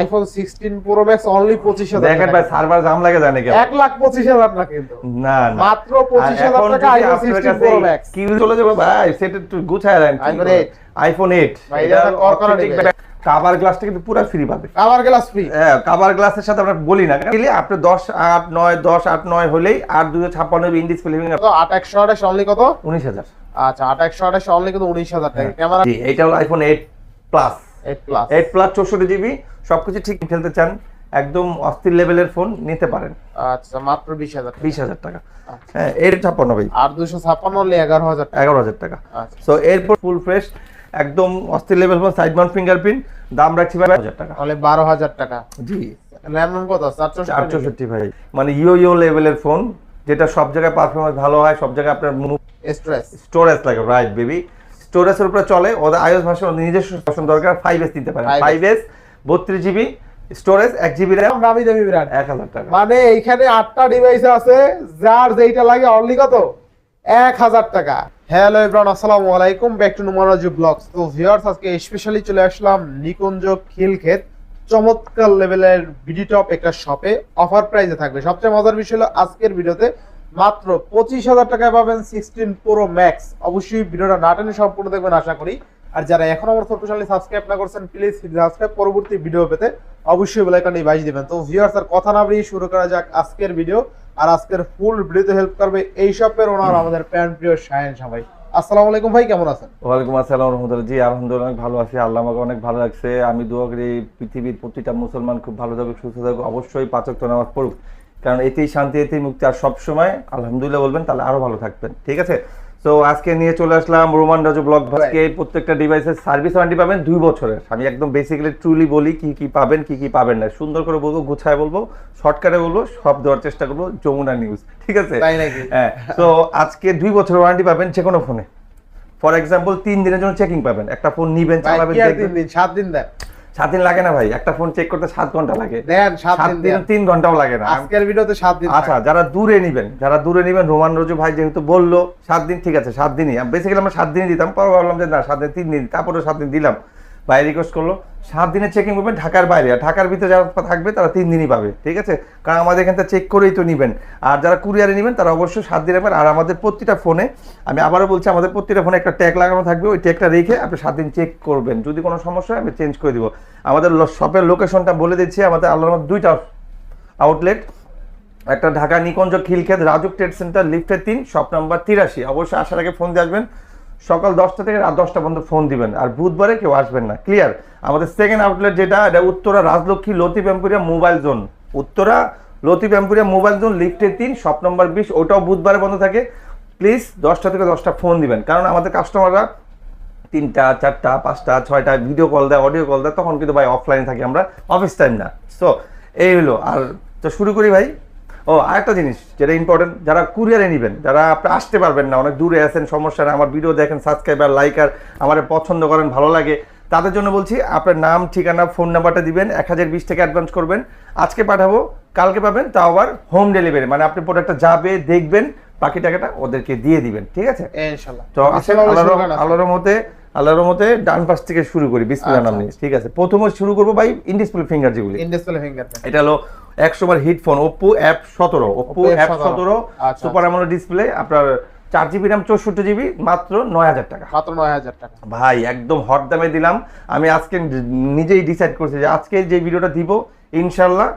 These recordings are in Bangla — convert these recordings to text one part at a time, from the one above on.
IPhone sixteen pro max only পঁচিশ হাজার দেখেন ভাই সার্ভার জাম লাগে জানে কেন? এক লাখ পঁচিশ হাজার না কিন্তু। না না। মাত্র পঁচিশ আর হাজার এখন টাকা আইফোন আপনার সিক্সটিন কাছে প্রো ম্যাক্স কি চলে যাবে ভাই সেটা একটু গুছায় দেন iPhone 8 আইফোন 8 ভাই, এটা তো কাভার গ্লাসটা কিন্তু পুরো ফ্রি পাবে। কাভার গ্লাস ফ্রি হ্যাঁ কাভার গ্লাসের সাথে আমরা বলি না। দিলে আপনি 10 8 9 10 8 9 হলেই আর 256 ইন ডিসপ্লে আট একশো আঠাশ অনলি কত? 19000 আচ্ছা আট একশো আঠাশ অনলি কত? উনিশ হাজার টাকা। ক্যামেরা জি এটা হলো iPhone 8 plus eight plus 8 plus 64 GB সবকিছু ঠিক খেলতে চান একদম অস্থির লেভেলের ফোন নিতে পারেন। আচ্ছা মাত্র বিশ হাজার বিশ হাজার টাকা। আচ্ছা। হ্যাঁ এর ছাপ্পান্ন ভাই। আর দুশো ছাপ্পান্ন অনলি এগারো হাজার টাকা। এগারো হাজার টাকা। আচ্ছা। সো এরপর ফুল ফ্রেশ একদম অস্থির level phone side mount fingerprint দাম রাখছি ভাই হাজার টাকা। অনলি বারো হাজার টাকা। জি। র্যাম কত? চারশো চার চৌষট্টি ভাই। মানে ইও ইও লেভেলের ফোন যেটা সব জায়গায় পারফরমেন্স ভালো হয় সব জায়গায় আপনার স্ট্রেস স্টোরেজ লাগে রাইট বেবি স্টোরেজের উপরে চলে ওদের আইওস ভার্সন ওদের নিজস্ব ভার্সন দরকার ফাইভ এস নিতে পারেন 5S ফাইভ এস বত্রিশ জিবি স্টোরেজ এক জিবি র্যাম দামি দামি ব্র্যান্ড এক হাজার টাকা। মানে এইখানে আটটা ডিভাইস আছে যার যেইটা লাগে অনলি কত? এক হাজার টাকা। হ্যালো ইব্রান আসসালামু আলাইকুম। ব্যাক টু নুমারাজু ব্লগস তো ভিউয়ার্স আজকে স্পেশালি চলে আসলাম নিকুঞ্জ খিলক্ষেত। চমৎকার লেভেলের বিডি টপ একটা শপে অফার প্রাইসে থাকবে। সবচেয়ে মজার বিষয় হলো আজকের ভিডিওতে মাত্র পঁচিশ হাজার টাকায় পাবেন সিক্সটিন প্রো ম্যাক্স অবশ্যই ভিডিওটা না টেনে সম্পূর্ণ দেখবেন, আশা করি। আর যারা এখন আমার ছোট্ট চ্যানেল সাবস্ক্রাইব না করছেন প্লিজ সাবস্ক্রাইব পরবর্তী ভিডিও পেতে অবশ্যই বেল আইকনটি বাজিয়ে দিবেন। তো ভিউয়ার্স আর কথা না বাড়িয়ে শুরু করা যাক আজকের ভিডিও আর আজকের ফুল ভিডিওতে হেল্প করবে এই শপের ওনার আমাদের প্যান প্রিয় শায়ন সবাই আসসালামু আলাইকুম ভাই, কেমন আছেন? ওয়ালাইকুম আসসালাম রহমতুল্লাহ। জি, আলহামদুলিল্লাহ, অনেক ভালো আছি। আল্লাহ আমাকে অনেক ভালো লাগছে আমি দোয়া করি, পৃথিবীর প্রতিটা মুসলমান খুব ভালো থাকুক, সুস্থ থাকুক। অবশ্যই পাচক তো নামাজ পড়ুক। কারণ এতেই শান্তি এতেই মুক্তি। আর সব সময় আলহামদুলিল্লাহ বলবেন তাহলে আরও ভালো থাকবেন। ঠিক আছে? তো আজকে নিয়ে চলে আসলাম রোমান রাজু ব্লগ আজকে প্রত্যেকটা ডিভাইসের সার্ভিস ওয়ারেন্টি পাবেন দুই বছরের। আমি একদম বেসিক্যালি ট্রুলি বলি কি কি পাবেন কি কি পাবেন না। সুন্দর করে বলব গুছায় বলব শর্টকাটে বলব সব দেওয়ার চেষ্টা করব যমুনা নিউজ ঠিক আছে? হ্যাঁ। তো আজকে দুই বছর ওয়ারেন্টি পাবেন যে কোনো ফোনে ফর এক্সাম্পল তিন দিনের জন্য চেকিং পাবেন। একটা ফোন নিবেন চালাবেন সাত দিন দেন। সাত দিন লাগে না ভাই একটা ফোন চেক করতে সাত ঘণ্টা লাগে। সাত দিন তিন ঘন্টাও লাগে না। আজকের ভিডিওতে সাত দিন আচ্ছা যারা দূরে নিবেন যারা দূরে নিবেন রোমান রজু ভাই যেহেতু বলল সাত দিন ঠিক আছে সাত দিনই। বেসিক্যালি আমরা সাত দিনই দিতাম পরে ভাবলাম যে না সাত দিন তিন দিন তারপরে সাত দিন দিলাম। ভাই রিকোয়েস্ট করল। সাত দিনের চেকিং করবেন ঢাকার বাইরে। আর ঢাকার ভিতরে যারা থাকবে, তারা তিন দিনই পাবে, ঠিক আছে? কারণ আমাদের এখান থেকে চেক করেই তো নেবেন। আর যারা কুরিয়ারে নেবেন, তারা অবশ্যই সাত দিন রাখবেন আর আমাদের প্রতিটা ফোনে আমি আবারও বলছি, আমাদের প্রতিটা ফোনে একটা ট্যাগ লাগানো থাকবে। ওই ট্যাগটা রেখে আপনি সাত দিন চেক করবেন। যদি কোনো সমস্যা হয়, আমি চেঞ্জ করে দিব। আমাদের শপের লোকেশনটা বলে দিচ্ছি, আমাদের আল্লাহর দুইটা আউটলেট একটা ঢাকা নিকঞ্জ খিলক্ষেত, রাজুক ট্রেড সেন্টার লিফটের তিন শপ নাম্বার তিরাশি। অবশ্যই আসার আগে ফোন দিয়ে আসবেন। সকাল দশটা থেকে রাত দশটা পর্যন্ত ফোন দিবেন। আর বুধবারে কেউ আসবেন না। ক্লিয়ার আমাদের সেকেন্ড আউটলেট যেটা, এটা Uttara Rajlakshmi Latif Emporia mobile zone Uttara Latif Emporia mobile zone লিফটের তিন শপ নম্বর বিশ, ওটাও বুধবারে বন্ধ থাকে। প্লিজ দশটা থেকে দশটা ফোন দিবেন। কারণ আমাদের কাস্টমাররা তিনটা, চারটা, পাঁচটা, ছয়টা ভিডিও কল দেয় অডিও কল দেয়, তখন কিন্তু ভাই অফলাইনে থাকি আমরা। অফিস টাইম না। সো এই হলো। আর তো শুরু করি ভাই। ও আরেকটা জিনিস যেটা ইম্পর্টেন্ট যারা কুরিয়ারে নেবেন যারা আপনি আসতে পারবেন না অনেক দূরে আছেন সমস্যা না আমার ভিডিও দেখেন সাবস্ক্রাইবার লাইকার আমার পছন্দ করেন ভালো লাগে তাদের জন্য বলছি আপনার নাম ঠিকানা ফোন নাম্বারটা দিবেন এক হাজার বিশ থেকে অ্যাডভান্স করবেন। আজকে পাঠাবো কালকে পাবেন তাও আবার হোম ডেলিভারি মানে আপনি প্রোডাক্টটা যাবে দেখবেন বাকি টাকাটা ওদেরকে দিয়ে দিবেন ঠিক আছে? তো আল্লাহর আল্লাহর মতে আল্লাহর মতে ডান পাশ থেকে শুরু করি বিসমিল্লাহ নাম নিয়ে ঠিক আছে? প্রথমে শুরু করব ভাই ইনডিসপ্লে ফিঙ্গার যেগুলি। ইনডিসপ্লে ফিঙ্গার এটা হলো একশো বার হিট ফোন ওপো অ্যাপ সতেরো ওপো অ্যাপ সতেরো। সুপার আমলো ডিসপ্লে আপনার চার জিবি র্যাম চৌষট্টি জিবি মাত্র নয় হাজার টাকা। মাত্র নয় হাজার টাকা। ভাই একদম হট দামে দিলাম। আমি আজকে নিজেই ডিসাইড করছি যে আজকে যে ভিডিওটা দিব ইনশাল্লাহ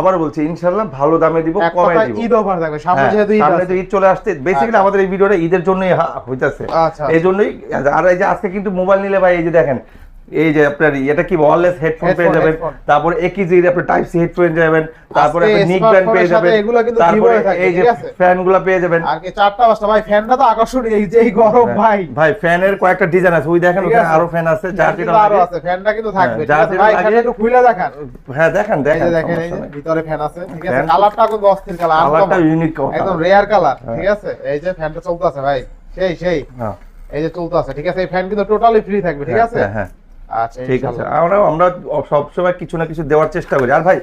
আবার বলছি ইনশাল্লাহ ভালো দামে দিব কমে দিব। ঈদ অফার থাকবে। সামনে হ্যাঁ, যেহেতু ঈদ সামনে তো ঈদ চলে আসছে বেসিক্যালি আচ্ছা। আমাদের এই ভিডিওটা ঈদের জন্যই হইতাছে। আচ্ছা। এই জন্যই আর এই যে আজকে কিন্তু মোবাইল নিলে ভাই এই যে দেখেন এই যে আপনার এটা কি ওয়্যারলেস হেডফোন পেয়ে যাবেন তারপর একই জির আপনি টাইপ সি হেডফোন যাবেন তারপরে আপনি নিক ব্যান্ড পেয়ে যাবেন এগুলো কিন্তু তারপরে এই যে ঠিক আছে? ফ্যানগুলা পেয়ে যাবেন। আর কি চারটা পাঁচটা ভাই ফ্যানটা তো আকর্ষণীয় এই যে এই গরম ভাই। ভাই ফ্যানের কয়েকটা ডিজাইন আছে ওই দেখেন ওখানে আরও ফ্যান আছে যার ফ্যান যেটা আরও আছে ফ্যানটা কিন্তু থাকবে হ্যাঁ, আছে যেটা ভাই ফ্যানটা একটু খুলে দেখান। হ্যাঁ দেখেন দেখেন যে দেখেন এই যে সমস্যা ভিতরে ফ্যান আছে ঠিক আছে। কালারটা কিন্তু অস্থির কালার কালারটা ইউনিক একদম রেয়ার কালার হ্যাঁ। ঠিক আছে? এই যে ফ্যানটা চলতেছে ভাই। সেই সেই। হ্যাঁ। এই যে চলতেছে ঠিক আছে? এই ফ্যান কিন্তু টোটালি ফ্রি থাকবে ঠিক আছে? হ্যাঁ, হ্যাঁ। আচ্ছা ঠিক আছে। আমরা আমরা সবসময় কিছু না কিছু দেওয়ার চেষ্টা করি। আর ভাই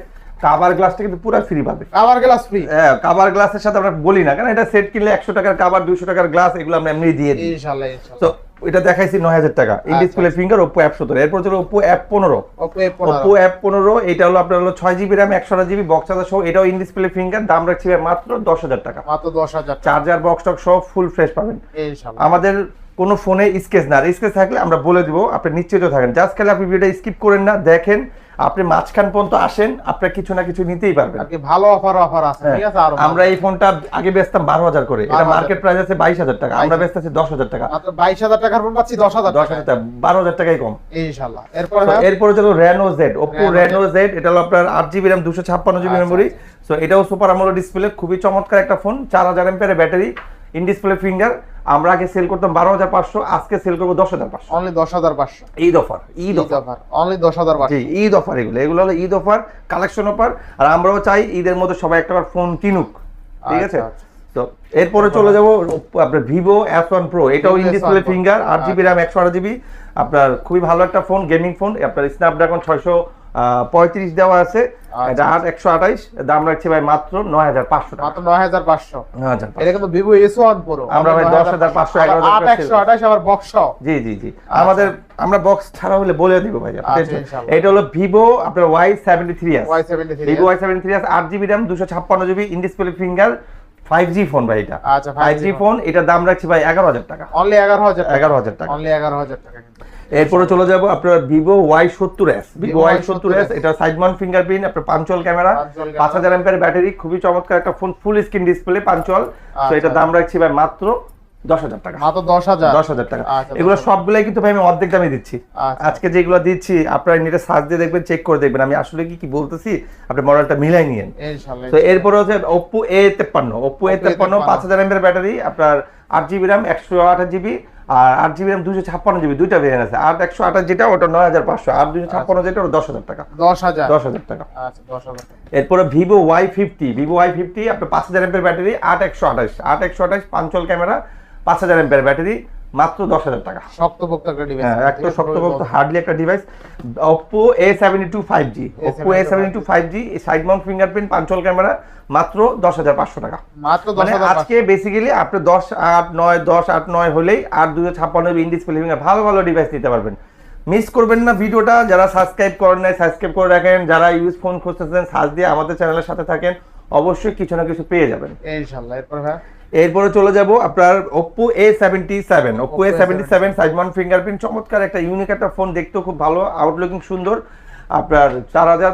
কাবার গ্লাসটা কিন্তু পুরো ফ্রি পাবে। কাবার গ্লাস ফ্রি হ্যাঁ কাভার গ্লাসের সাথে আমরা বলি না। কারণ এটা সেট কিনলে একশো টাকার কাবার দুশো টাকার গ্লাস এগুলো আমরা এমনি দিয়ে দিই। ইনশাআল্লাহ তো এটা দেখাইছি নয় হাজার টাকা। আচ্ছা, ডিসপ্লে ফিঙ্গার ওপো অ্যাপ সতেরো। এরপর ছিল ওপো অ্যাপ পনেরো। ওপো অ্যাপ পনেরো। এটা হলো আপনার হলো ছয় জিবি র্যাম একশো আট জিবি বক্স চার্জার সহ এটাও ইন ডিসপ্লে ফিঙ্গার দাম রাখছি মাত্র দশ হাজার টাকা। মাত্র দশ হাজার টাকা। চার্জার বক্স টক সব ফুল ফ্রেশ পাবেন। আমাদের কোনো ফোনে স্কেচ না। স্কেচ থাকলে আমরা বলে দিব আপনি নিশ্চিত থাকেন। জাস্ট খালি আপনি ভিডিওটা স্কিপ করেন না দেখেন আপনি মাঝখান পর্যন্ত আসেন আপনার কিছু না কিছু নিতেই পারবেন। ভালো অফার অফার আছে হ্যাঁ, ঠিক আছে? আরও আমরা এই ফোনটা আগে বেচতাম বারো হাজার করে। এটা মার্কেট প্রাইস আছে বাইশ হাজার টাকা। আমরা বেচতেছি দশ হাজার টাকা। মাত্র বাইশ হাজার টাকার ফোন পাচ্ছি দশ হাজার দশ হাজার টাকা। বারো হাজার টাকাই কম। ইনশাল্লাহ এরপরে এরপরে হলো Reno Z Oppo Reno Z এটা হলো আপনার আট জিবি র্যাম দুশো ছাপ্পান্ন জিবি আচ্ছা, মেমোরি সো এটাও সুপার আমলো ডিসপ্লে খুবই চমৎকার একটা ফোন চার হাজার এমপের ব্যাটারি ইন ডিসপ্লে ফিঙ্গার আমরা আগে সেল করতাম বারো হাজার পাঁচশো আজকে সেল করব দশ হাজার পাঁচশো। অনলি দশ হাজার পাঁচশো। Eid offer Eid offer only দশ হাজার পাঁচশো। ঈদ অফার এগুলো। এগুলো হলো ঈদ অফার কালেকশন অফার আর আমরাও চাই ঈদের মধ্যে সবাই একটা ফোন কিনুক। ঠিক আছে? আচ্ছা, আচ্ছা। তো এরপরে চলে যাব আপনার ভিভো এস ওয়ান প্রো এটাও ইন ডিসপ্লে ফিঙ্গার আট জিবি র্যাম একশো আট জিবি আপনার খুবই ভালো একটা ফোন গেমিং ফোন আপনার স্ন্যাপড্রাগন ছয়শো পঁয়ত্রিশ দেওয়া আছে। আচ্ছা, একশো আঠাইশ দাম রাখছি ভাই মাত্র নয় হাজার পাঁচশো মাত্র নয় হাজার পাঁচশো। নয় হাজার পাঁচশো। এটা কিন্তু ভিভো এস ওয়ান প্রো আমরা ভাই 10,500, 11,000 আট একশো আঠাশ আবার বক্স জি জি জি। আমাদের আমরা বক্স ছাড়া হলে বলে দিব ভাই আচ্ছা। এটা হলো ভিভো আপনার ওয়াই সেভেন্টি থ্রি আছে Y three Vivo Y seven three আছে আট জিবি র্যাম দুশো ছাপ্পান্ন GB in display finger five G phone ভাই এটা। আচ্ছা, 5G ফাইভ জি ফোন এটার দাম রাখছি ভাই এগারো হাজার টাকা। অনলি এগারো হাজার এগারো হাজার টাকা। অনলি এগারো হাজার টাকা এরপরে চলে যাব আপনার ভিভো ওয়াই সত্তর S Vivo Vivo Y Y70s সত্তর এস এটা সাইড মাউন্ট ফিঙ্গারপ্রিন্ট আপনার পাঞ্চল ক্যামেরা। পাঞ্চুয়াল পাঁচ হাজার এমপের ব্যাটারি খুবই চমৎকার একটা phone full screen display punch hole তো এটা দাম রাখছি ভাই মাত্র দশ হাজার টাকা। মাত্র দশ হাজার? দশ হাজার টাকা। আচ্ছা, এগুলো 10,000 সবগুলাই কিন্তু ভাই আমি অর্ধেক দামে দিচ্ছি। আচ্ছা। আজকে যেগুলো দিচ্ছি আপনারা নেটে সার্চ দিয়ে দেখবেন চেক করে দেখবেন। আমি আসলে কি কি বলতেছি আপনি মডেলটা মিলাই নিয়েন। তো এরপরে হচ্ছে ওপো এ তেপ্পান্ন ওপো এ তেপ্পান্ন পাঁচ হাজার এমএর ব্যাটারি আপনার আট জিবি র্যাম একশো আঠাশ জিবি আর আট জিবি র্যাম দুশো ছাপ্পান্ন জিবি দুইটা ভেরিয়েন্ট আছে। আট একশো আঠাশ যেটা ওটা নয় হাজার পাঁচশো আর দুশো ছাপ্পান্ন যেটা ওটা দশ হাজার টাকা। দশ হাজার। দশ হাজার টাকা। আচ্ছা দশ হাজার। টাকা এরপরে Vivo Y fifty Vivo Y fifty আপনার পাঁচ হাজার এমপের ব্যাটারি আট একশো আঠাশ আট একশো আঠাশ পাঞ্চল ক্যামেরা পাঁচ হাজার এমপের ব্যাটারি মাত্র দশ হাজার টাকা। শক্তপোক্ত একটা ডিভাইস হ্যাঁ একটা শক্তপোক্ত হার্ডলি একটা device Oppo A seventy two five G Oppo A seventy two five G side mount fingerprint punch hole camera মাত্র দশ হাজার পাঁচশো টাকা। মাত্র মানে আজকে বেসিক্যালি আপনি দশ আট নয় দশ আট নয় হলেই আর দুশো ছাপ্পান্ন ইন ডিসপ্লে ফিঙ্গার ভালো ভালো ডিভাইস নিতে পারবেন। মিস করবেন না ভিডিওটা যারা সাবস্ক্রাইব করেন নাই সাবস্ক্রাইব করে রাখেন। যারা ইউজ ফোন খুঁজতেছেন সার্চ দিয়ে আমাদের চ্যানেলের সাথে থাকেন। অবশ্যই কিছু না কিছু পেয়ে যাবেন। ইনশাল্লাহ এরপর ভাই এরপরে চলে যাব আপনার Oppo A seventy seven Oppo A seventy seven side mount fingerprint চমৎকার একটা ইউনিক একটা ফোন দেখতেও খুব ভালো আউটলুকিং সুন্দর। আপনার চার হাজার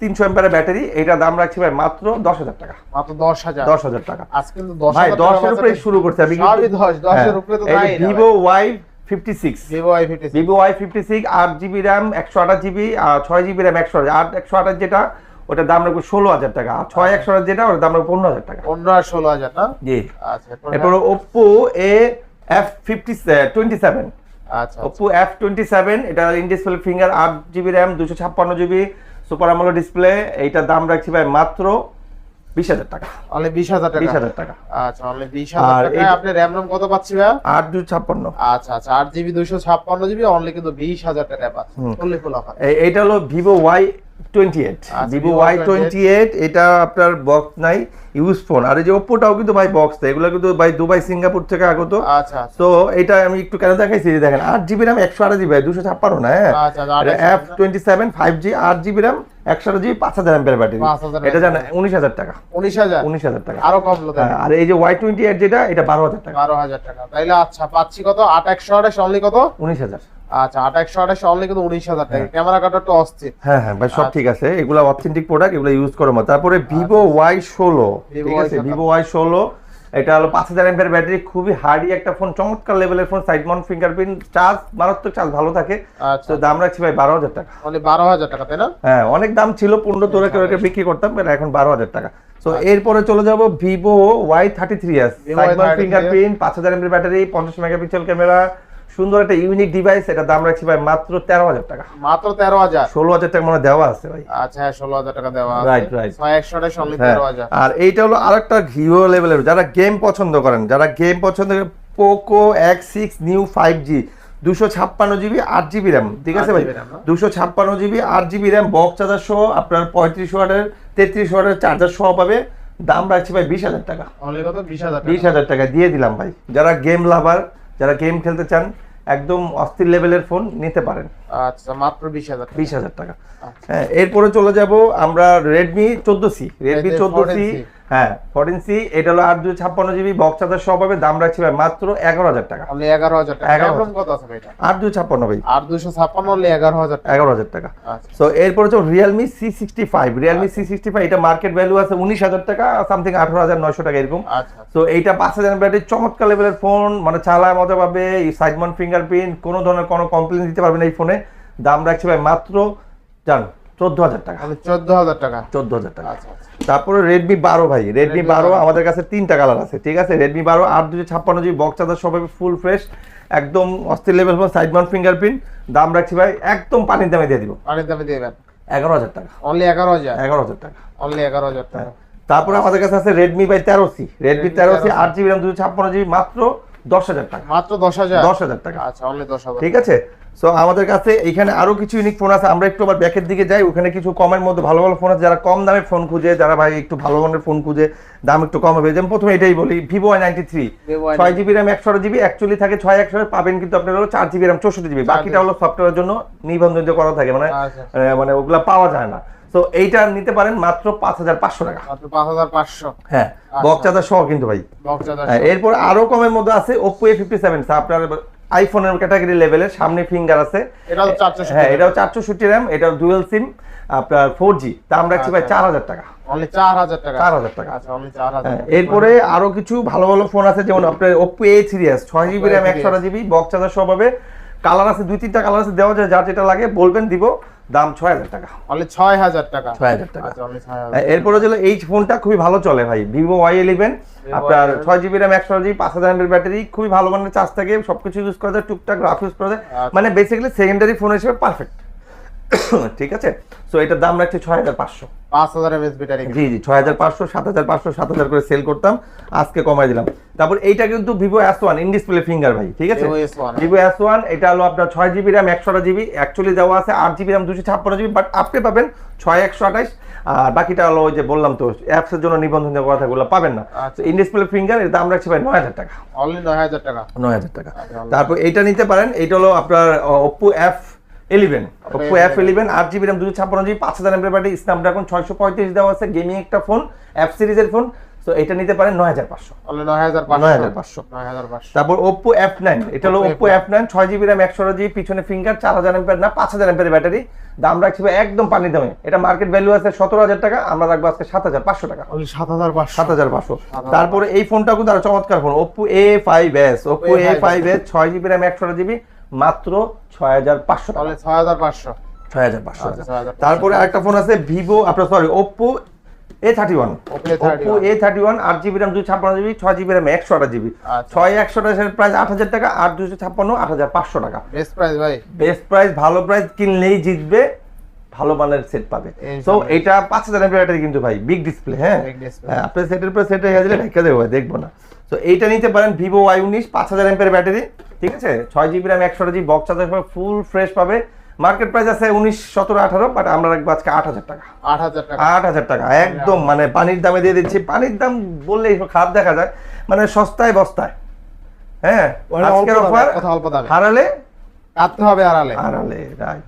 তিনশো এম্পারের ব্যাটারি এটা দাম রাখছি ভাই মাত্র দশ হাজার টাকা। মাত্র দশ হাজার। দশ হাজার টাকা। আজ কিন্তু দশ ভাই দশের উপরে শুরু করছে আমি Vivo Y fifty six Vivo Y fifty six আট জিবি র্যাম একশো আঠাশ জিবি আর ছয় জিবি র্যাম একশো আট একশো আঠাশ যেটা ওটার দাম রাখব ষোলো হাজার টাকা। আর ছয় একশো যেটা ওটার দাম রাখব পনেরো হাজার টাকা। পনেরো আর ষোলো হাজার না? জি। আচ্ছা এরপর Oppo A F fifty twenty seven আচ্ছা ওপ্পো এফ টোয়েন্টি সেভেন এটা ইন ডিসপ্লে ফিঙ্গার আট জিবি র্যাম দুশো ছাপ্পান্ন জিবি সুপার আমলো ডিসপ্লে এইটার দাম রাখছি ভাই মাত্র বিশ হাজার টাকা। অনলি বিশ হাজার টাকা? বিশ হাজার টাকা। আচ্ছা অনলি বিশ হাজার আর টাকা। আপনি র্যাম রম কত পাচ্ছি ভাই আট দুশো ছাপ্পান্ন। আচ্ছা আচ্ছা আট জিবি দুইশো ছাপ্পান্ন জিবি অনলি কিন্তু বিশ হাজার টাকা পাচ্ছি। ফুল অফার এইটা হলো ভিভো ওয়াই এইট আচ্ছা, ভিভো Y28 এটা আপনার বক্স নাই ইউজ ফোন আর এই যে ওপ্পোটাও কিন্তু ভাই বক্স এগুলো কিন্তু ভাই দুবাই সিঙ্গাপুর থেকে আগত। আচ্ছা আচ্ছা। তো এটা আমি একটু কেন দেখাইছি দেখেন আট জিবি র্যাম একশো আট জিবি দুশো ছাপ্পান্ন না F twenty seven five G আট জিবি র্যাম একশো আট জিবি পাঁচ হাজার এমপের ব্যাটারি 5,000 এটা জানেন উনিশ হাজার টাকা। উনিশ হাজার? উনিশ হাজার টাকা। আরও কমলো হ্যাঁ, আর এই যে ওয়াই টোয়েন্টি এইট যেটা এটা বারো হাজার টাকা। বারো হাজার টাকা। তাইলে আচ্ছা পাচ্ছি কত? আট একশো আঠাশ অনলি কত? উনিশ হাজার। আচ্ছা অনলি কিন্তু উনিশ হাজার টাকা। ক্যামেরা একটু অস্থির। হ্যাঁ হ্যাঁ ভাই সব ঠিক আছে। এগুলো অথেন্টিক প্রোডাক্ট এগুলো ইউজ তারপরে ভিভো ওয়াই ষোলো ঠিক আছে? ভিভো ওয়াই ষোলো এটা হলো পাঁচ হাজার এমপের ব্যাটারি খুবই হার্ডি একটা ফোন চমৎকার লেভেলের phone side mount fingerprint charge মারাত্মক চার্জ ভালো থাকে। আচ্ছা। তো দাম রাখছি ভাই বারো হাজার টাকা। বারো হাজার টাকা তাই না? হ্যাঁ অনেক দাম ছিল পনেরো তোরা কেউ বিক্রি করতাম এখন বারো হাজার টাকা। তো এরপরে চলে যাব Vivo Y thirty three S side mount fingerprint পাঁচ হাজার এমপের ব্যাটারি পঞ্চাশ মেগাপিক্সেল ক্যামেরা সুন্দর একটা ইউনিক ডিভাইস এটা দাম রাখছি ভাই মাত্র তেরো হাজার টাকা। মাত্র তেরো হাজার? ষোলো হাজার টাকা মনে দেওয়া আছে ভাই। আচ্ছা হ্যাঁ ষোলো হাজার টাকা দেওয়া হ্যাঁ, তেরো হাজার আর এইটা হলো আরেকটা ভিভো লেভেলের যারা গেম পছন্দ করেন যারা গেম পছন্দ করেন Poco X six new five G দুশো ছাপ্পান্ন জিবি আট জিবি র্যাম ঠিক আছে 8 ভাই দুশো ছাপ্পান্ন জিবি আট জিবি র্যাম বক্স চার্জার সহ আপনার পঁয়ত্রিশ ওয়াটের তেত্রিশ ওয়াটের চার্জার সহ পাবে। দাম রাখছি ভাই বিশ হাজার টাকা। বিশ হাজার টাকা। দিয়ে দিলাম ভাই। যারা গেম লাভার যারা গেম খেলতে চান একদম অস্থির লেভেলের ফোন নিতে পারেন। আচ্ছা মাত্র বিশ হাজার বিশ হাজার টাকা। আচ্ছা। হ্যাঁ এরপরে চলে যাব আমরা রেডমি চোদ্দ সি রেডমি চোদ্দ সি 14C হ্যাঁ ফোরটিন সি এটা হলো আট দুই ছাপ্পান্ন জিবি বক্স চার্জার সহ পাবে দাম রাখছি ভাই মাত্র এগারো হাজার টাকা। এগারো হাজার টাকা। 11,000 কত আছে ভাই আট দুই ছাপ্পান্ন ভাই। আর দুশো ছাপ্পান্ন অনলি এগারো হাজার এগারো হাজার টাকা। আচ্ছা। সো এরপর হচ্ছে Realme C sixty five Realme C sixty five এটা মার্কেট ভ্যালু আছে উনিশ হাজার টাকা সামথিং আঠারো হাজার নয়শো টাকা এরকম। আচ্ছা তো এইটা পাঁচ হাজার ব্যাটারি চমৎকার লেভেলের ফোন মানে চালায় মজা পাবে সাইড মাউন্ট ফিঙ্গারপ্রিন্ট কোনো ধরনের কোনো কমপ্লেন দিতে পারবে না এই ফোনে দাম রাখছি ভাই মাত্র জান চোদ্দ হাজার টাকা। চোদ্দ হাজার টাকা। চোদ্দ হাজার টাকা। আচ্ছা আচ্ছা। তারপরে রেডমি বারো ভাই রেডমি বারো আমাদের কাছে তিনটা কালার আছে ঠিক আছে? রেডমি বারো আট দুশো ছাপ্পান্ন GB box charger full fresh একদম অস্থির লেভেল সাইড মাউন্ট ফিঙ্গারপ্রিন্ট দাম রাখছি ভাই একদম পানির দামে দিয়ে দিব। পানির দামে দিবেন। এগারো হাজার টাকা। অনলি এগারো হাজার? এগারো হাজার টাকা। অনলি এগারো হাজার টাকা। তারপরে আমাদের কাছে আছে রেডমি বাই তেরো সি। রেডমি তেরো সি 13C আট জিবি র্যাম দুশো ছাপ্পান্ন জিবি মাত্র দশ হাজার টাকা। মাত্র দশ হাজার? দশ হাজার টাকা। আচ্ছা অনলি দশ হাজার। ঠিক আছে? সো আমাদের কাছে এখানে আরও কিছু ইউনিক ফোন আছে। আমরা একটু আবার ব্যাকের দিকে যাই। ওখানে কিছু কমের মধ্যে ভালো ভালো ফোন আছে। যারা কম দামে ফোন খুঁজে যারা ভাই একটু ভালো মানের ফোন খুঁজে দাম একটু কম হবে। যেমন প্রথমে এটাই বলি ভিভো ওয়াই নাইনটি থ্রি ছয় জিবি র্যাম একশো জিবি অ্যাকচুয়ালি থাকে ছয় একশো পাবেন কিন্তু আপনার হলো চার জিবি র্যাম চৌষট্টি জিবি বাকিটা হলো সফটওয়্যারের জন্য নিবন্ধন করা থাকে। মানে আচ্ছা। মানে ওগুলা পাওয়া যায় না। তো এইটা নিতে পারেন মাত্র পাঁচ হাজার পাঁচশো টাকা। পাঁচ হাজার পাঁচশো। হ্যাঁ আচ্ছা। বক্স সহ কিন্তু ভাই। হ্যাঁ, এরপর আরও কমের মধ্যে আছে ওপো এ ফিফটি সেভেন আপনার আইফোনের ক্যাটাগরি লেভেলের সামনে ফিঙ্গার আছে। এটাও চারশো হ্যাঁ এটাও চারশোষট্টি র্যাম এটাও ডুয়েল সিম আপনার ফোর জি দাম রাখছি ভাই আচ্ছা। চার হাজার টাকা। টাকা। আচ্ছা চার হাজার হ্যাঁ, এরপরে আরও কিছু ভালো ভালো ফোন আছে যেমন আপনার ওপো এ সিরিয়াস ছয় জিবি র্যাম একশো জিবি বক্স চার্জার সব কালার আছে দুই তিনটা কালার আছে দেওয়া যায় যার যেটা লাগে বলবেন দিব। দাম ছয় হাজার টাকা। অনলি ছয় হাজার টাকা। ছয় হাজার টাকা। আচ্ছা এরপরে হলো এই ফোনটা খুবই ভালো চলে ভাই। ভিভো ওয়াই ইলেভেন আপনার ছয় জিবি র্যাম একশো জিবি পাঁচ হাজার এমএর ব্যাটারি খুবই ভালো মানের চার্জ থাকে সবকিছু ইউজ করা যায় টুকটাক রাফ ইউজ করা যায়। আচ্ছা। মানে বেসিক্যালি সেকেন্ডারি ফোন হিসেবে পারফেক্ট ঠিক আছে? সো এটার দাম রাখছে ছয় হাজার পাঁচশো। জি জি ছয় হাজার পাঁচশো সাত হাজার পাঁচশো সাত হাজার করে সেল করতাম। আজকে কমাই দিলাম। তারপর এইটা কিন্তু Vivo S one in display finger ভাই ঠিক আছে? ভিভো এস ওয়ান এটা হলো আপনার ছয় জিবি র্যাম জিবি অ্যাকচুয়ালি দেওয়া আছে আট জিবি র্যাম দুশো ছাপ্পান্ন জিবি বাট আপনি পাবেন ছয় একশো আঠাইশ। আর বাকিটা হলো ওই যে বললাম তো অ্যাপসের জন্য নিবন্ধন পাবেন না। আচ্ছা। ইন ডিসপ্লে ফিঙ্গার এর দাম রাখছি ভাই নয় হাজার টাকা। অনলি নয় হাজার টাকা। নয় হাজার টাকা। আচ্ছা, তারপর এইটা নিতে পারেন এটা হলো আপনার Oppo F eleven Oppo F eleven আট জিবি র্যাম দুশো ছাপ্পান্ন জিবি পাঁচ হাজার এমপি ব্যাটারি স্ন্যাপড্রাগন ছয়শো পঁয়ত্রিশ দেওয়া আছে গেমিং একটা ফোন এফ সিরিজের ফোন তো এটা নিতে পারেন নয় হাজার পাঁচশো। নয় হাজার পাঁচশো। তারপর ওপো এফ নাইন এটা হলো Oppo ওপো এফ নাইন ছয় জিবি র্যাম একশো জিবি পিছনে ফিঙ্গার চার হাজার এমপের না পাঁচ হাজার এমপের ব্যাটারি দাম রাখছি একদম পানির দামে। এটা মার্কেট ভ্যালু আছে সতেরো হাজার টাকা আমরা রাখব আজকে সাত হাজার পাঁচশো টাকা। সাত হাজার সাত হাজার পাঁচশো। 7,500 তারপরে এই ফোনটা কিন্তু আরও চমৎকার phone Oppo A five S Oppo A five S ছয় জিবি র্যাম একশো জিবি মাত্র ছয় হাজার পাঁচশো ছয় হাজার পাঁচশো। ছয় হাজার পাঁচশো। আচ্ছা, টাকা 6,500 তারপরে আরেকটা ফোন আছে ভিভো আপনার sorry Oppo A thirty one Oppo A31 Oppo A thirty one আট জিবি র্যাম দুশো ছাপ্পান্ন জিবি ছয় জিবি র্যাম একশো আট জিবি আচ্ছা। ছয় একশো প্রাইস আট হাজার টাকা আট দুশো ছাপ্পান্ন আট হাজার পাঁচশো টাকা। বেস্ট প্রাইস ভাই। বেস্ট প্রাইস ভালো প্রাইস কিনলেই জিতবে ভালো মানের সেট পাবে। সো এটা পাঁচ হাজার ব্যাটারি কিন্তু ভাই বিগ ডিসপ্লে হ্যাঁ? হ্যাঁ, আপনার সেটের পর সেট হয়ে গেলে রেখে দেবো ভাই, দেখব না। তো এইটা নিতে পারেন ভিভো ওয়াই উনিশ পাঁচ হাজার এমপের ব্যাটারি ঠিক আছে? ছয় জিবি র্যাম একশো GB box charger full fresh পাবে। মার্কেট প্রাইস আছে উনিশ সতেরো আঠারো বাট আমরা রাখব আজকে আট হাজার টাকা। আট হাজার টাকা। আট হাজার টাকা একদম মানে পানির দামে দিয়ে দিচ্ছি। পানির দাম বললেই খারাপ দেখা যায়। মানে সস্তায় বস্তায়। হ্যাঁ? মানে আজকের অফার হারালে হবে আড়ালে। হারালে রাইট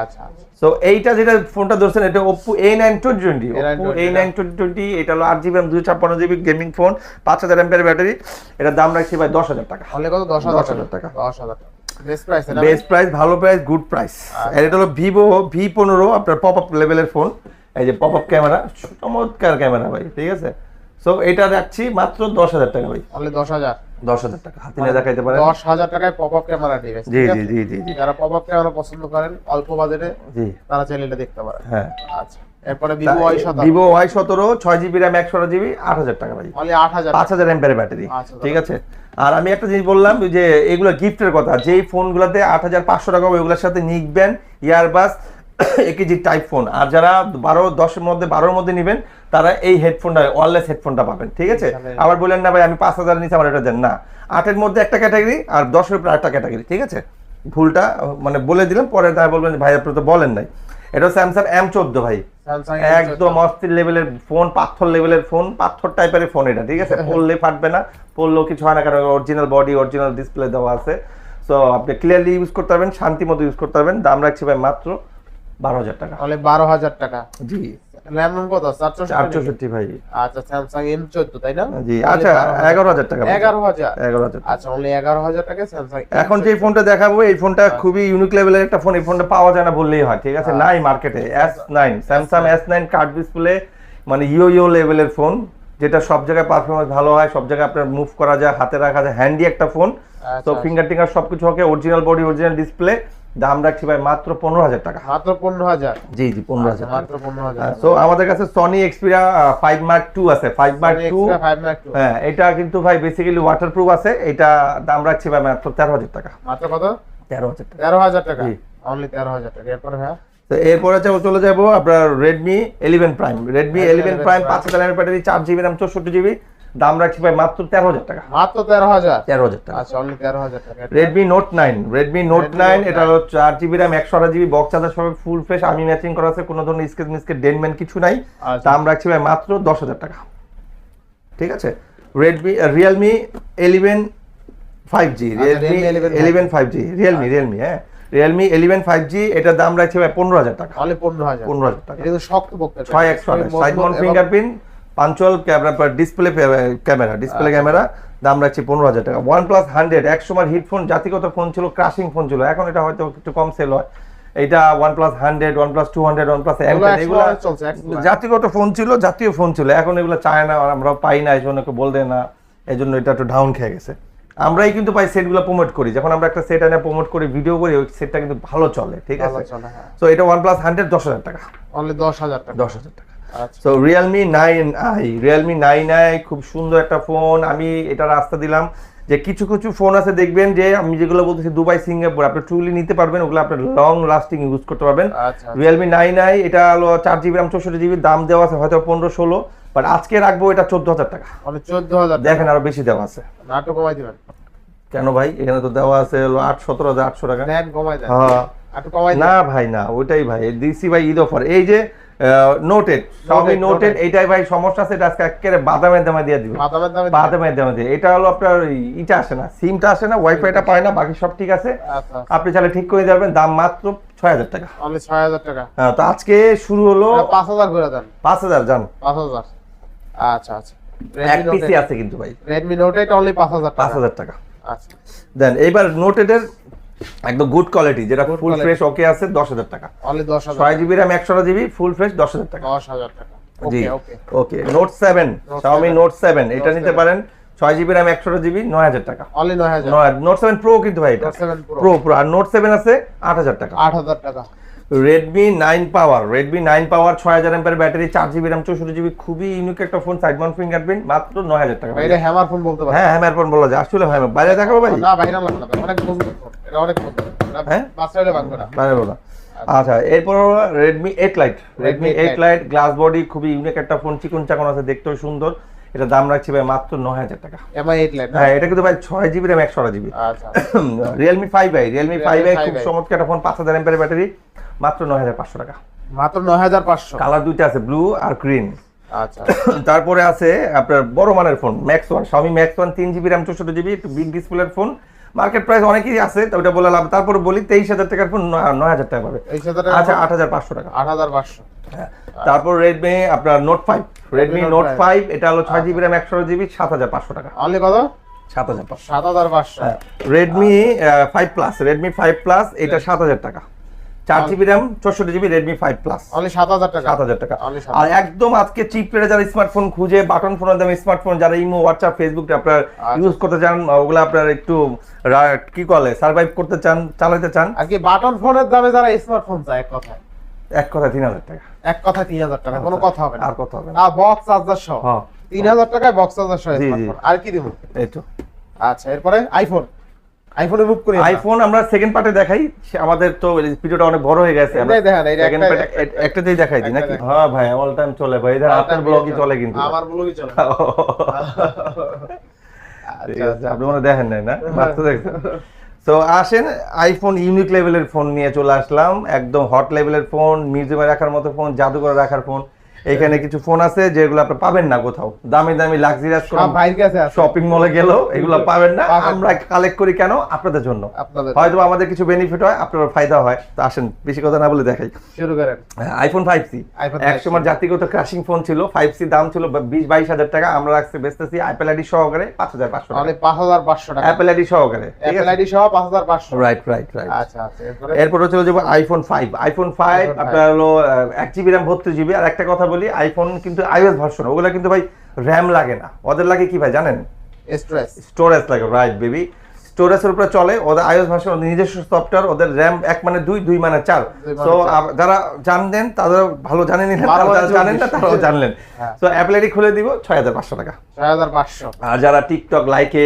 আচ্ছা আচ্ছা। সো এইটা যেটা ফোনটা ধরছেন এটা Oppo A nine twenty twenty A9 Oppo A nine twenty twenty এটা হলো আট জিবি দুই ছাপ্পান্ন জিবি গেমিং ফোন পাঁচ হাজার ব্যাটারি এটার দাম রাখছি ভাই দশ হাজার টাকা। অনলি কত? 10,000 টাকা। দশ হাজার টাকা। বেস্ট প্রাইস এটা বেস্ট প্রাইস ভালো প্রাইস গুড প্রাইস আর এটা হলো ভিভো ভি পনেরো আপনার পপ আপ লেভেলের ফোন এই যে পপ আপ ক্যামেরা চমৎকার ক্যামেরা ভাই ঠিক আছে? সো এটা রাখছি মাত্র দশ হাজার টাকা ভাই। অনলি দশ হাজার। দশ হাজার টাকা হাতে নিয়ে দেখাইতে পারেন। দশ হাজার টাকায় পপ আপ ক্যামেরা ডিভাইস জি জি জি জি জি। যারা পপ আপ ক্যামেরা পছন্দ করেন অল্প বাজেটে জি। তারা চাইলে এটা দেখতে পারেন। হ্যাঁ। আচ্ছা এরপরে ভিভো ওয়াই ভিভো ওয়াই সতেরো ছয় জিবি র্যাম একশো জিবি আট হাজার টাকা ভাই। অনলি আট হাজার পাঁচ হাজার এম্পের ব্যাটারি আচ্ছা, ঠিক আছে? আর আমি একটা জিনিস বললাম যে এগুলো গিফটের কথা যেই ফোনগুলোতে আট হাজার পাঁচশো টাকা হবে ওগুলোর সাথে নিকবেন ইয়ারবাস একেজি টাইপ ফোন আর যারা বারো দশের মধ্যে বারোর মধ্যে নেবেন তারা এই হেডফোনটা ওয়ারলেস হেডফোনটা পাবেন ঠিক আছে? আবার বললেন না ভাই আমি পাঁচ হাজার নিচে আমার এটা দেন। না আটের মধ্যে একটা ক্যাটাগরি আর দশের উপরে একটা ক্যাটাগরি ঠিক আছে? ভুলটা মানে বলে দিলাম পরে তাই বলবেন ভাই আপনি তো বলেন নাই। এটা স্যামসাং এম চোদ্দ ভাই। একদম অস্থির লেভেলের ফোন পাথর লেভেলের ফোন পাথর টাইপের ফোন এটা ঠিক আছে? পড়লে ফাটবে না পড়লেও কিছু হয় না কারণ অরিজিনাল বডি অরিজিনাল ডিসপ্লে দেওয়া আছে। তো আপনি ক্লিয়ারলি ইউজ করতে পারবেন শান্তি মতো ইউজ করতে পারবেন। দাম রাখছি ভাই মাত্র বারো হাজার টাকা। তাহলে বারো হাজার টাকা। জি। র্যাম কত? চারশো চার ভাই। আচ্ছা স্যামসাং এম চোদ্দ তাই না? জি আচ্ছা এগারো হাজার টাকা এগারো হাজার? এগারো হাজার আচ্ছা অনলি এগারো হাজার টাকা স্যামসাং এখন যে ফোনটা দেখাবো এই ফোনটা খুবই ইউনিক লেভেলের একটা ফোন এই ফোনটা পাওয়া যায় না বললেই হয় ঠিক আছে? নাই মার্কেটে S nine Samsung S nine curved display মানে ইও ইও লেভেলের ফোন যেটা সব জায়গায় পারফরমেন্স ভালো হয় সব জায়গায় আপনার মুভ করা যায় হাতে রাখা যায় হ্যান্ডি একটা ফোন তো আচ্ছা, ফিঙ্গার টিঙ্গার সবকিছু okay original body original display দাম রাখছি ভাই মাত্র পনেরো হাজার টাকা। মাত্র পনেরো হাজার? জি জি পনেরো হাজার। মাত্র পনেরো হাজার। সো আমাদের কাছে Sony Xperia five mark two আছে ফাইভ মার্ক টু হ্যাঁ এটা কিন্তু ভাই বেসিক্যালি ওয়াটার প্রুফ আছে এটা দাম রাখছি ভাই মাত্র তেরো হাজার টাকা। মাত্র কত? তেরো হাজার টাকা। তেরো হাজার টাকা? অনলি তেরো হাজার টাকা। এরপরে হ্যাঁ তো এরপরে চলে যাব আপনার Redmi eleven prime Redmi eleven prime. পাঁচ হাজার ব্যাটারি চার জিবি র্যাম চৌষট্টি জিবি দাম রাখছি ভাই মাত্র তেরো হাজার টাকা। মাত্র তেরো হাজার? তেরো হাজার টাকা। আচ্ছা অনলি তেরো হাজার টাকা। Redmi note nine Redmi note Redmi nine এটা হলো চার জিবি র্যাম একশো আঠাশ জিবি বক্স চার্জার সব ফুল ফ্রেশ আমি ম্যাচিং করা আছে কোনো ধরনের স্কেচ মিসকেট ডেনম্যান কিছু নাই। আচ্ছা। দাম রাখছি ভাই মাত্র দশ হাজার টাকা। ঠিক আছে? Redmi Realme eleven five G Realme Realme 11 five G Realme Realme হ্যাঁ। রিয়েলমি ইলেভেন ফাইভ জি এটার দাম রাখছি ভাই পনেরো হাজার টাকা। পনেরো হাজার। পনেরো হাজার টাকা। ছয় একশো side mount fingerprint punch hole camera display camera display camera দাম রাখছি পনেরো হাজার টাকা। ওয়ান প্লাস হান্ড্রেড এক সময় হিট ফোন জাতিগত ফোন ছিল ক্রাশিং ফোন ছিল এখন এটা হয়তো একটু কম সেল হয়। এটা OnePlus hundred OnePlus two hundred OnePlus এগুলো জাতিগত ফোন ছিল জাতীয় ফোন ছিল এখন এগুলো চায় না আমরা পাই না এই জন্য বলতে না এই জন্য এটা একটু ডাউন খেয়ে গেছে। আমরাই কিন্তু পাই সেটগুলো প্রমোট করি যখন আমরা একটা সেট এনে প্রমোট করি ভিডিও করি ওই সেটটা কিন্তু ভালো চলে ঠিক আছে? হ্যাঁ। তো এটা ওয়ান প্লাস হান্ড্রেড দশ হাজার টাকা। অনলি দশ হাজার টাকা। দশ হাজার টাকা। So Realme nine I Realme nine I খুব সুন্দর একটা ফোন আমি এটা রাস্তা দিলাম যে কিছু কিছু ফোন আছে দেখবেন যে আমি যেগুলো বলতেছি দুবাই সিঙ্গাপুর। আপনি ট্রুলি নিতে পারবেন ওগুলো আপনার লং লাস্টিং ইউজ করতে পারবেন। রিয়েলমি নাইন আই এটা হলো চার জিবি রাম চৌষট্টি জিবি দাম দেওয়া আছে হয়তো পনেরো ষোলো। বাট আজকে রাখব এটা চোদ্দ হাজার টাকা। চোদ্দ হাজার দেখেন আরও বেশি দেওয়া আছে। নাটক কমাই দিবেন। কেন ভাই? এখানে তো দেওয়া আছে হলো আট সতেরো হাজার আটশো টাকা। কমাই দেন। হ্যাঁ। না ভাই না ওইটাই ভাই। দিছি ভাই ঈদ অফার এই যে নোটেড Noted, নোটেড। এইটাই ভাই সমস্যা আছে এটা আজকে একেবারে বাদামের দামে দিয়ে দিবে। বাদামের দামে বাদামের দামে দিয়ে। এটা হলো আপনার ইটা আসে না সিমটা আসে না ওয়াইফাইটা পায় না। বাকি সব ঠিক আছে। আচ্ছা আপনি চাইলে ঠিক করে দেবেন দাম মাত্র ছয় হাজার টাকা। অনলি ছয় হাজার টাকা। হ্যাঁ তো আজকে শুরু হলো পাঁচ হাজার করে দেন। পাঁচ হাজার জান। পাঁচ হাজার। আচ্ছা আচ্ছা। এক পিসি আছে কিন্তু ভাই। রেডমি নোট এইট অনলি পাঁচ হাজার পাঁচ টাকা হাজার টাকা। আচ্ছা। দেন এইবার নোটেডের একদম গুড কোয়ালিটি যেটা ফুল ফ্রেশ ওকে আছে দশ হাজার টাকা। ছয় জিবি র্যাম একশো জিবি ফুল ফ্রেশ দশ হাজার টাকা। দশ হাজার টাকা। জি। Okay okay okay note seven Xiaomi note seven এটা নিতে পারেন ছয় জিবি র্যাম একশো জিবি নয় হাজার টাকা। নোট সেভেন প্রো কিন্তু ভাই এটা। প্রো প্রো আর নোট সেভেন আছে আট হাজার টাকা। আট হাজার টাকা। Redmi nine power Redmi nine power ছয় হাজার এমপের ব্যাটারি চার জিবি র্যাম চৌষট্টি জিবি খুবই ইউনিক একটা ফোন সাইড মাউন্ট ফিঙ্গারপ্রিন্ট মাত্র নয় হাজার টাকা। এটা হ্যামার ফোন বলতে পারেন হ্যাঁ হ্যাঁ ফোন বলা যায়। আসলে ভাই বাইরে দেখাবো ভাই? না বাইরে লাগবে না অনেক মজবুত ফোন এটা অনেক মজবুত হ্যাঁ? বাচ্চা হলে ভাঙবে না। বাইরে বলা। আচ্ছা। এরপর Redmi eight lite Redmi eight lite glass body খুবই ইউনিক একটা ফোন চিকন চাকন আছে দেখতেও সুন্দর। এটা দাম রাখছি ভাই মাত্র নয় হাজার টাকা। হ্যাঁ এটা কিন্তু ভাই ছয় জিবি র্যাম একশো জিবি আচ্ছা। Realme five I Realme five I খুব চমৎকার একটা ফোন পাঁচ হাজার এমপের ব্যাটারি মাত্র নয় হাজার পাঁচশো টাকা। মাত্র নয় হাজার পাঁচশো। কালার দুইটা আছে ব্লু আর গ্রিন। আচ্ছা। তারপরে আছে আপনার বড় মানের phone Max one Xiaomi Max one তিন জিবি র্যাম চৌষট্টি জিবি একটু বিগ ডিসপ্লের ফোন মার্কেট প্রাইস অনেকই আছে তো ওটা বলে লাভ। তারপরে বলি তেইশ হাজার টাকার ফোন নয় হাজার টাকা পাবে। আচ্ছা আট হাজার পাঁচশো টাকা। আট হাজার পাঁচশো। হ্যাঁ। তারপর রেডমি আপনার note five Redmi note five এটা হলো ছয় জিবি র্যাম একশো জিবি সাত হাজার পাঁচশো টাকা। অনলি কত? সাত হাজার পাঁচশো। সাত হাজার পাঁচশো। Redmi five plus Redmi five plus এটা সাত হাজার টাকা। চার জিবি র্যাম চৌষট্টি GB Redmi five plus only সাত হাজার টাকা? সাত হাজার টাকা। আর একদম আজকে চিপ রেটে যারা স্মার্টফোন খুঁজে বাটন ফোনের দামে স্মার্টফোন যারা ইমো হোয়াটসঅ্যাপ ফেসবুক আপনার আচ্ছা। ইউজ করতে চান ওগুলো আপনার একটু কি বলে সার্ভাইভ করতে চান চালাতে চান। আর কি বাটন ফোনের দামে যারা স্মার্টফোন চায় এক কথায়? এক কথা তিন হাজার টাকা। এক কথা তিন হাজার টাকা কোনো কথা হবে না। আর কথা হবে না। বক্স চার্জার সহ। হ্যাঁ। তিন হাজার টাকায় বক্স চার্জার সহ। আর কি দিব? এই তো। আচ্ছা এরপরে আইফোন আইফোনে মুভ করি আইফোন আমরা সেকেন্ড পার্টে দেখাই। আমাদের তো ভিডিওটা অনেক বড় হয়ে গেছে। আমরা সেকেন্ড পার্টে একটাতেই দেখাই দিই নাকি? হ্যাঁ ভাই অল টাইম চলে ভাই। এদের আপনার ব্লগই চলে। কিন্তু। আমার ব্লগই চলে। আছে আপনি মনে দেখেন নাই না? মাত্র দেখছেন। তো আসেন আইফোন ইউনিক লেভেলের ফোন নিয়ে চলে আসলাম। একদম হট লেভেলের ফোন মিউজিয়ামে রাখার মতো ফোন জাদুঘরে রাখার ফোন এখানে কিছু ফোন আছে যেগুলো আপনি পাবেন না কোথাও। দামি দামি লাক্সারিয়াস শপিং মলে গেলেও এগুলো পাবেন না। আমরা কালেক্ট করি কেন? আপনাদের জন্য। হয়তো আমাদের কিছু বেনিফিট হয় আপনার ফায়দা হয়। তো আসেন বেশি কথা না বলে দেখাই। শুরু করেন। আইফোন ফাইভ সি এক সময় জাতিগত ক্রাশিং ফোন ছিল ফাইভ সি দাম ছিল বিশ বাইশ হাজার টাকা। আমরা রাখছি বেচতেছি অ্যাপেল আইডি সহকারে পাঁচ হাজার পাঁচশো পাঁচ হাজার পাঁচশো টাকা। অ্যাপেল আইডি সহকারে অ্যাপেল আইডি সহ পাঁচ হাজার পাঁচশো। রাইট রাইট রাইট আচ্ছা আচ্ছা এরপরে? যাব আইফোন ফাইভ আইফোন ফাইভ আপনার হলো এক জিবি র্যাম বত্রিশ জিবি আর একটা কথা বলি আইফোন কিন্তু আইওএস ভার্সন ওগুলো কিন্তু ভাই র্যাম লাগে না। ওদের লাগে কি ভাই জানেন? স্ট্রেস স্টোরেজ লাগে রাইট বেবি স্টোরেজের উপরে চলে ওদের আইওএস ভার্সন ওদের নিজস্ব সফটওয়্যার ওদের র্যাম এক মানে দুই দুই মানে চার। দুই মানে তো যারা জানেন তারা ভালো জানে নিলেন যারা জানেন না তারাও জানলেন। হ্যাঁ। তো অ্যাপল খুলে দিব ছয় হাজার পাঁচশো টাকা। ছয় হাজার পাঁচশো। আর যারা টিকটক লাইকে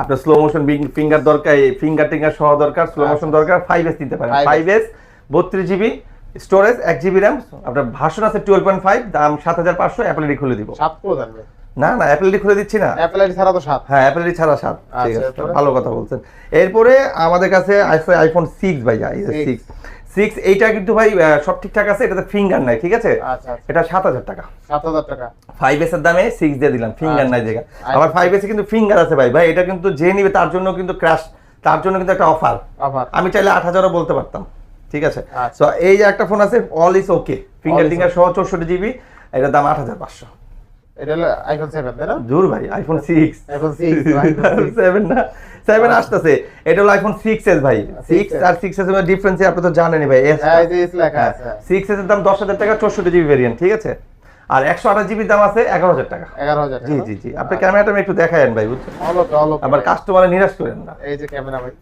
আপনার স্লো মোশন ফিঙ্গার দরকার ফিঙ্গার টিঙ্গার সহ দরকার স্লো মোশন দরকার ফাইভ এস নিতে পারেন। 5S ফাইভ এস বত্রিশ জিবি স্টোরেজ এক জিবি র্যাম আপনার ভার্সন আছে টুয়েলভ পয়েন্ট ফাইভ দাম সাত হাজার পাঁচশো খুলে দিব। সাত করে না না অ্যাপেল আইডি খুলে দিচ্ছি না। অ্যাপেল আইডি ছাড়া তো সাত। হ্যাঁ অ্যাপেল আইডি ছাড়া সাত। ঠিক আচ্ছা, আছে এরপরে? ভালো কথা বলছেন। এরপরে আমাদের কাছে আছে আইফোন সিক্স। সিক্স সিক্স এইটা কিন্তু ভাই সব ঠিকঠাক আছে এটাতে ফিঙ্গার নাই ঠিক আছে? আচ্ছা আচ্ছা। এটা সাত হাজার টাকা। সাত হাজার টাকা। ফাইভ এস এর দামে সিক্স দিয়ে দিলাম ফিঙ্গার আচ্ছা। নাই জায়গা আচ্ছা। আবার ফাইভ এসে কিন্তু ফিঙ্গার আছে ভাই। ভাই এটা কিন্তু যে নিবে তার জন্য কিন্তু ক্র্যাশ তার জন্য কিন্তু একটা অফার আমি চাইলে আট হাজারও বলতে পারতাম। ঠিক আছে? সো তো এই যে একটা ফোন আছে অল ইজ ওকে ফিঙ্গার টিঙ্গার সহ চৌষট্টি জিবি এটার দাম আট হাজার পাঁচশো। এটা হলো আইফোন তাই না? ভাই আইফোন না সেভেন আসতেছে। এটা হলো আইফোন ভাই। আর এর ডিফারেন্স আপনি তো জানেনই ভাই এস হ্যাঁ এস লেখা আছে। এস এর দাম দশ হাজার টাকা চৌষট্টি জিবি ভেরিয়েন্ট ঠিক আছে? আর একশো আঠাশ জিবির দাম আছে এগারো হাজার টাকা। এগারো হাজার জি জি জি। আপনি ক্যামেরাটা একটু দেখায়েন ভাই বুঝছেন? আবার কাস্টমারে নিরাশ করেন না। এই যে ক্যামেরা ভাই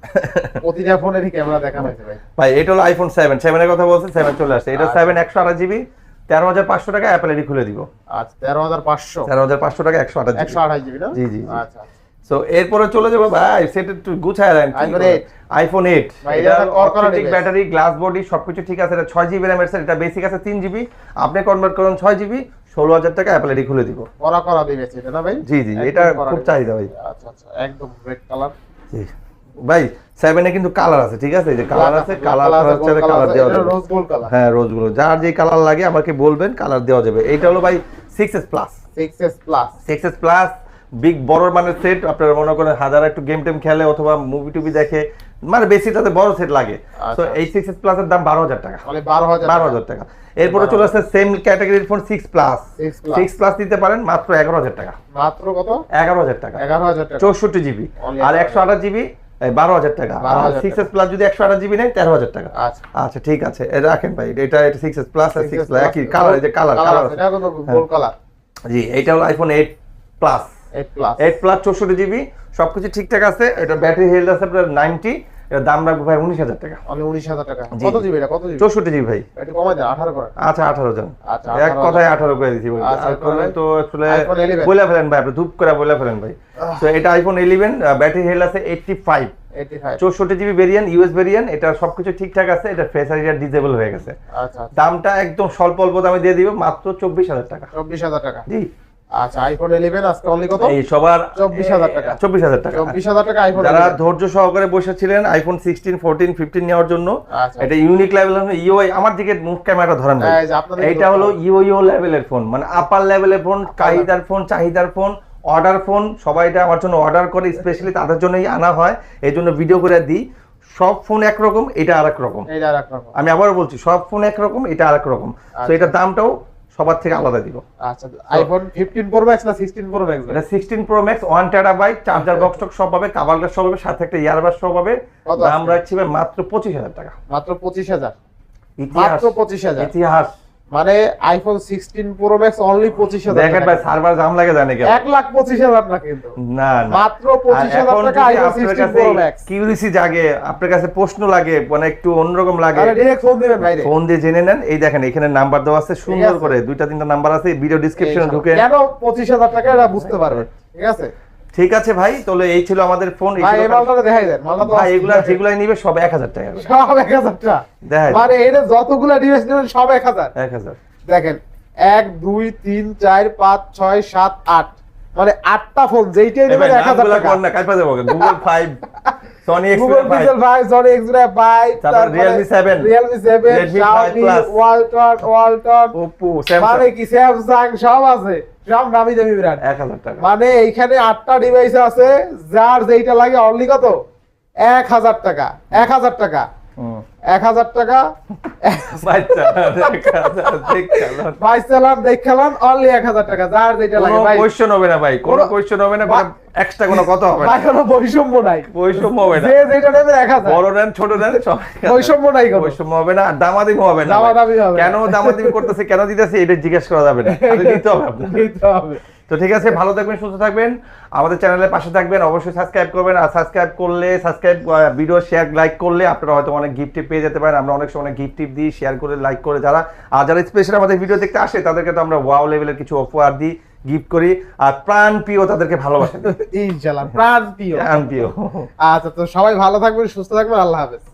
প্রতিটা ফোনেরই ক্যামেরা দেখানো হয়েছে ভাই। ভাই এটা হলো আইফোন সেভেন সেভেনের কথা বলছেন সেভেন চলে আসছে। এটা আচ্ছা। সেভেন একশো আঠাশ জিবি তেরো হাজার পাঁচশো টাকা অ্যাপেলেরই খুলে দিব। আচ্ছা তেরো হাজার পাঁচশো। তেরো হাজার পাঁচশো টাকা একশো আঠাশ একশো আঠাশ জিবি না? জি, জি, জি। আচ্ছা। সো এরপরে চলে যাব ভাই সেটা একটু গুছায় 8 আইফোন এইট এটা ব্যাটারি গ্লাস বডি সবকিছু ঠিক আছে এটা ছয় জিবি র্যাম এর এটা বেসিক আছে তিন জিবি আপনি কনভার্ট করুন ছয় জিবি ষোলো হাজার টাকা অ্যাপেল আইডি খুলে দিব। করা করা দিবে এটা না ভাই? জি জি এটা খুব চাহিদা ভাই। আচ্ছা আচ্ছা একদম রেড কালার জি। ভাই সেভেনে কিন্তু কালার আছে ঠিক আছে? এই যে কালার আছে কালার হচ্ছে কালার দেওয়া যাবে। রোজ গোল্ড কালার হ্যাঁ রোজ রোজগুলো যার যে কালার লাগে আমাকে বলবেন কালার দেওয়া যাবে। এইটা হলো ভাই six S plus six S plus six S plus big বড় মানে সেট আপনারা মনে করেন হাজার একটু গেম টেম খেলে অথবা মুভি টুভি দেখে মানে বেশি তাতে বড় সেট লাগে। আচ্ছা। তো এই সিক্স এস প্লাস এর দাম বারো হাজার টাকা। বারো হাজার বারো হাজার টাকা। এরপরে চলে আসছে সেম ক্যাটাগরির phone six plus six plus দিতে পারেন মাত্র এগারো হাজার টাকা। মাত্র কত? এগারো হাজার টাকা। এগারো হাজার টাকা। চৌষট্টি জিবি আর একশো আঠাশ জিবি বারো হাজার টাকা। 12,000 সিক্স এস প্লাস যদি একশো আঠাশ জিবি নেয় তেরো হাজার টাকা। আচ্ছা। আচ্ছা ঠিক আছে। রাখেন ভাই এটা এটা সিক্স এস প্লাস আর সিক্স plus। একই কালার এই যে কালার কালার এটা কালার জি এইটা হলো iPhone eight plus eight plus eight plus চৌষট্টি জিবি সবকিছু ঠিকঠাক আছে। এটা ব্যাটারি হেলথ আছে আপনার নাইনটি এটার দাম রাখব ভাই উনিশ হাজার টাকা। আমি উনিশ হাজার টাকা। কত জিবি এটা? কত জিবি চৌষট্টি জিবি ভাই। একটু কমাই দেন আঠারো করে আচ্ছা আঠারো জন। আচ্ছা, এক কথায় আঠারো করে দিচ্ছি ভাই। আচ্ছা, তো আসলে বলে ফেলেন ভাই আপনি ধূপ করে বলে ফেলেন ভাই। তো এটা আইফোন ইলেভেন ব্যাটারি হেলথ আছে এইটটি ফাইভ এইটি ফাইভ চৌষট্টি জিবি ভেরিয়েন্ট ইউএস ভেরিয়েন্ট এটা সবকিছু ঠিকঠাক আছে এটা ডিজেবল হয়ে গেছে। আচ্ছা। দামটা একদম স্বল্প অল্প দামে দিয়ে দিব মাত্র চব্বিশ হাজার টাকা। চব্বিশ হাজার টাকা। জি। আচ্ছা আইফোন ইলেভেন আজকে অনলি কত? এই সবার 24,000 টাকা। চব্বিশ হাজার টাকা। চব্বিশ হাজার টাকা আইফোন যারা ধৈর্য সহকারে আইফোন সিক্সটিন ফোরটিন ফিফটিন নেওয়ার জন্য আচ্ছা। এটা ইউনিক লেভেল ইউআই আমার দিকে মুখ ক্যামেরাটা ধরেন ভাই। হলো লেভেলের ফোন মানে আপার লেভেলের ফোন চাহিদার ফোন চাহিদার ফোন অর্ডার ফোন সবাই এটা আমার জন্য অর্ডার করে স্পেশালি তাদের জন্যই আনা হয়। এই জন্য ভিডিও করে দিই। সব ফোন একরকম এটা আরেক রকম। আর রকম। আমি আবারও বলছি সব ফোন একরকম এটা আরেক রকম। তো আচ্ছা। এটার দামটাও সবার থেকে আলাদা দিব। আচ্ছা আইফোন ফিফটিন প্রো ম্যাক্স না সিক্সটিন প্রো ম্যাক্স এটা sixteen pro max one terabyte charger box টক সব পাবে কাভার গ্লাস সব পাবে সাথে একটা ইয়ারবাস সব পাবে। দাম রাখছি মাত্র পঁচিশ হাজার টাকা। মাত্র পঁচিশ হাজার। ইতিহাস মাত্র পঁচিশ হাজার। ইতিহাস। মানে iPhone sixteen pro max only পঁচিশ হাজার দেখেন ভাই সার্ভার জাম লাগে জানে কেন? এক লাখ পঁচিশ হাজার না কিন্তু। না না। মাত্র পঁচিশ হাজার টাকা iPhone sixteen pro max curiosity জাগে আপনার কাছে প্রশ্ন লাগে মানে একটু অন্যরকম লাগে ফোন দিবেন ভাইরে ফোন দিয়ে জেনে নেন। এই দেখেন এখানে নাম্বার দেওয়া আছে সুন্দর করে। দুইটা তিনটা নাম্বার আছে ভিডিও ডিসক্রিপশনে ঢুকে। কেন পঁচিশ হাজার টাকা এটা বুঝতে পারবেন ঠিক আছে? ঠিক আছে ভাই তাহলে এই ছিল আমাদের ফোন ভাই এই মালটা দেখাই দেন মালটা ভাই নিবে সব 1000 টাকা সব 1000 টাকা। দেখাই। মানে এর যতগুলা ডিভাইস নেবেন সব 1000 1000 দেখেন 1 2 3 4 5 6 7 8 মানে আটটা ফোন যেইটাই নেবেন 1000 টাকা। গুগল 5 সনি গুগল পিক্সেল ভাই সনি এক্সরে ভাই তারপর Realme 7 Realme 7 Xiaomi Walton Walton. Oppo মানে কি Samsung সব আছে। সব দামি দামি ব্র্যান্ড 1000 টাকা। মানে এইখানে আটটা ডিভাইস আছে যার যেটা লাগে অনলি কত? 1000 টাকা 1000 টাকা। এক হাজার টাকা। বাইশ চালান দেখালাম। অনলি এক হাজার টাকা যার যেটা লাগে ভাই। কোয়েশ্চেন হবে না ভাই। কোনো কোয়েশ্চেন হবে না এক্সট্রা কোনো কথা হবে না। কোনো বৈষম্য নাই। বৈষম্য হবে না। যে যেটা নেবে এক হাজার। বড় নেন ছোট নেন বৈষম্য নাই কোনো। বৈষম্য হবে না দামাদামি হবে না দামাদামি হবে। কেন দামাদামি করতেছে কেন দিতেছে এটা জিজ্ঞেস করা যাবে না। দিতে হবে দিতে হবে। তো ঠিক আছে ভালো থাকবেন সুস্থ থাকবেন। আমাদের চ্যানেলের পাশে থাকবেন অবশ্যই সাবস্ক্রাইব করবেন। আর সাবস্ক্রাইব করলে সাবস্ক্রাইব ভিডিও শেয়ার লাইক করলে আপনারা হয়তো অনেক গিফট পেয়ে যেতে পারেন। আমরা অনেক সময় অনেক গিফট টিপ দিই শেয়ার করে লাইক করে যারা। আর যারা স্পেশাল আমাদের ভিডিও দেখতে আসে তাদেরকে তো আমরা ওয়াও লেভেলের কিছু অফার দিই গিফট করি। আর প্রাণ প্রিয় তাদেরকে ভালোবাসি ইনশাল্লাহ প্রাণ প্রিয়। প্রাণ প্রিয়। আচ্ছা তো সবাই ভালো থাকবেন সুস্থ থাকবেন আল্লাহ হাফেজ।